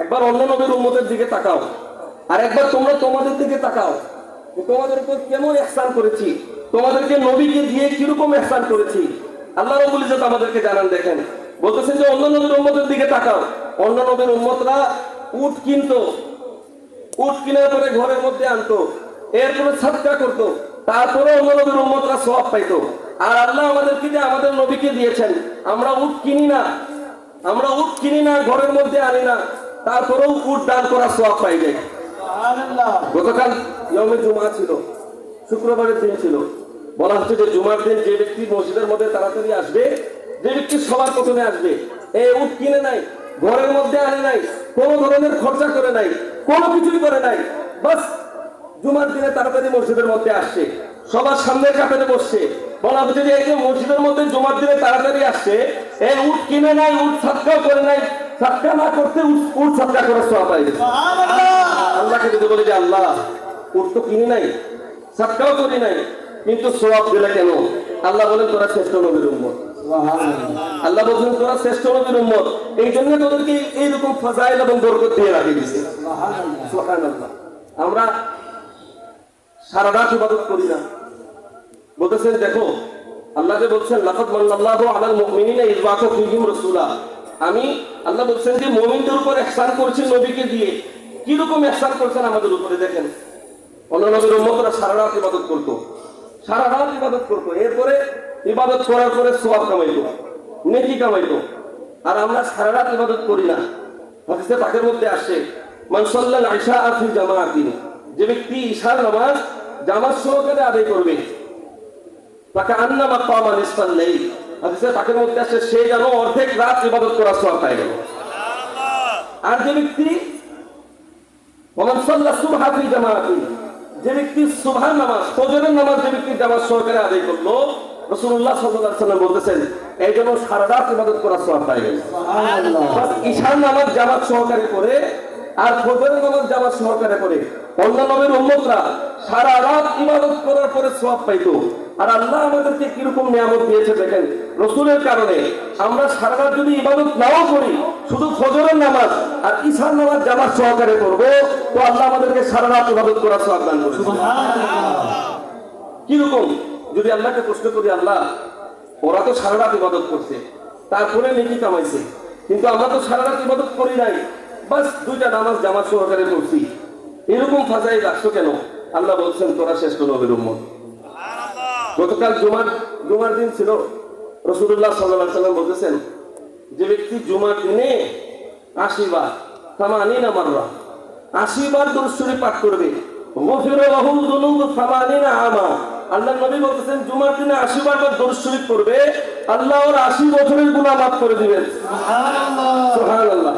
একবার অন্য নবীর উম্মতের দিকে তাকাও। আর একবার তোমরা তোমাদের দিকে তাকাও তোমাদের উপর কেমন এহসান করেছি, তোমাদেরকে নবীকে দিয়ে কীরকম এহসান করেছি। আল্লাহ রবুল ইজত আমাদেরকে জানান, দেখেন বলতেছেন যে অন্য নবীর উম্মতের দিকে তাকাও। অন্য নবীর উম্মতরা উট কিনতো, উট কেনার পরে ঘরের মধ্যে আনতো, এরপরে সাদকা করতো, তারপরে অন্য নবীর উম্মতরা সব পাইতো। আর আল্লাহ আমাদেরকে যে আমাদের নবীকে দিয়েছেন, আমরা উট কিনি না, আমরা উট কিনি না, ঘরের মধ্যে আনি না। তারপরেও উট দান করা সব পাই গতকাল ইয়মে জুমা ছিল শুক্রবারের দিন ছিল। বলা হচ্ছে যে জুমার দিন যে ব্যক্তি মসজিদের মধ্যে তাড়াতাড়ি আসবে যে ব্যক্তি সবার প্রথমে আসবে এই উট কিনে নাই ঘরের মধ্যে আনে নাই কোনো ধরনের খরচা করে নাই কোনো কিছুই করে নাই বাস জুমার দিনে তাড়াতাড়ি মসজিদের মধ্যে আসছে সবার সামনে কাতারে বসছে বলা হচ্ছে যে এই যে মসজিদের মধ্যে জুমার দিনে তাড়াতাড়ি আসছে এই উট কিনে নাই উট সাতকাও করে নাই সাতকা না করতে উট সাতকা করে সোয়া পাই আল্লাহকে যদি বলি যে আল্লাহ উট তো কিনি নাই সাতকাও করি নাই কিন্তু সোয়াব দিলে কেন? আল্লাহ বলেন তোরা শ্রেষ্ঠ নবীর উম্মত। আল্লাহ বলছেন তোরা শ্রেষ্ঠ নবীর উম্মত। এই জন্য তোদেরকে এইরকম ফাজাইল এবং বরকত দিয়ে রাখি দিছে। আমরা সারা রাত ইবাদত করি না। বলতেছেন দেখো আল্লাহ যে বলছেন লাকাদ মান্নাল্লাহু আলাল মুমিনিনা ইয বাআথা ফীহিম রাসূলা। আমি আল্লাহ বলছেন যে মুমিনদের উপর ইহসান করেছেন নবীকে দিয়ে। কি রকম ইহসান করেছেন আমাদের উপরে দেখেন? অন্য নবীর উম্মতরা সারা রাত ইবাদত করতো। সারা রাত ইবাদত করতো। এরপরে ইবাদত করার পরে সওয়াব কামাইতো, নেকি কামাইতো। আর আমরা সারা রাত ইবাদত করি না। হাদিসে পাকের মধ্যে আসে, মান সাল্লাল ইশা ফি জামাআতিন যে ব্যক্তি ঈশার নামাজ জামাত সহকারে আদায় করবে। তাকে আন্নামা কামা নিসফাল নেই হাদিসে পাকের মধ্যে আসে সে যেন অর্ধেক রাত ইবাদত করার সওয়াব পায় গেল আর যে ব্যক্তি যে ব্যক্তি সুবহান নামাজ ফজরের নামাজ যে ব্যক্তি জামাত সহকারে আদায় করল আলাইহি সাল্লাম বলতেছেন এই জন্য সারা রাত ইবাদত করার সওয়াব পায় গেল ঈশার নামাজ জামাত সহকারে করে আর ফজরের নামাজ জামাত সহকারে করে। অন্য নবীর উম্মতরা সারা রাত ইবাদত করার পরে পাইতো। আর আল্লাহ আমাদেরকে কীরকম নিয়ামত দিয়েছে দেখেন, রসুলের কারণে আমরা সারা রাত যদি ইবাদত নাও করি, শুধু ফজরের নামাজ আর ঈশার নামাজ সহকারে তো আল্লাহ আমাদেরকে সারা রাত ইবাদত করার কীরকম? যদি আল্লাহকে প্রশ্ন করি, আল্লাহ, ওরা তো সারা রাত ইবাদত করছে, তারপরে নেকি কামাইছে। কিন্তু আমরা তো সারা রাত ইবাদত করি নাই। বাস দুইটা নামাজ জামাত সহকারে করছি। এরকম ফাজাই রাখছো কেন? আল্লাহ বলছেন, তোরা শ্রেষ্ঠ নবীর উম্মত। গতকাল জুমার জুমার দিন ছিল। রসুল্লাহ সাল্লাহ সাল্লাম বলতেছেন, যে ব্যক্তি জুমার দিনে আশি বার সামানি না মাররা, আশি বার পাঠ করবে আল্লাহ করে দিবেন। সুবহানাল্লাহ।